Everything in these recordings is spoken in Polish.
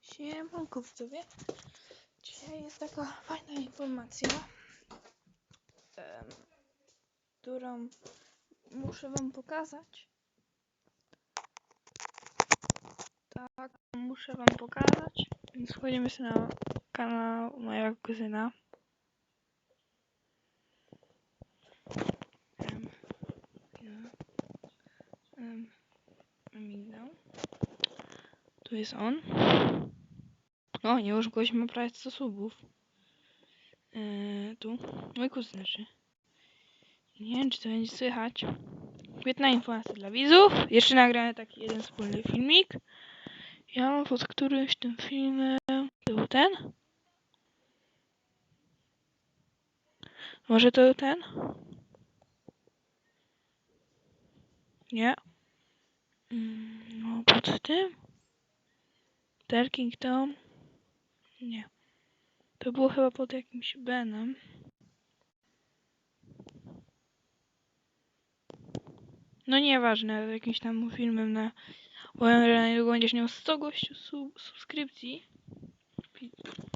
Siemanko widzowie. Dzisiaj jest taka fajna informacja, em, którą muszę wam pokazać. Tak, muszę wam pokazać. Więc wchodzimy sobie na kanał mojego kuzyna. Tu jest on. O, nie już gość ma prawie 100 subów. Eee, tu. Mój kuzyn znaczy. Nie wiem, czy to będzie słychać. Świetna informacja dla widzów. Jeszcze nagrałem taki jeden wspólny filmik. Ja mam pod którymś tym filmem... Był ten? Może to był ten? Nie. Mm, No, pod tym? Talking Tom? Nie. To było chyba pod jakimś Benem. No nieważne, jakimś tam filmem na... Powiem, że niedługo będziesz miał 100 gościu sub subskrypcji.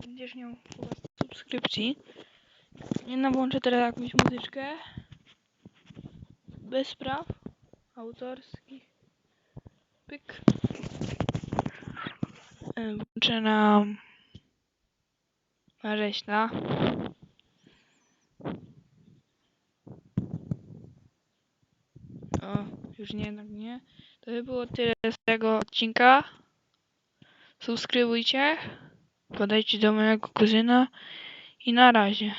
Będziesz miał chyba 100 subskrypcji. Nie no, włączę teraz jakąś muzyczkę. Bez praw autorskich. Pyk. Włączę na... Na. O, już nie, jednak nie. To by było tyle z tego odcinka. Subskrybujcie. Podajcie do mojego kuzyna. I na razie.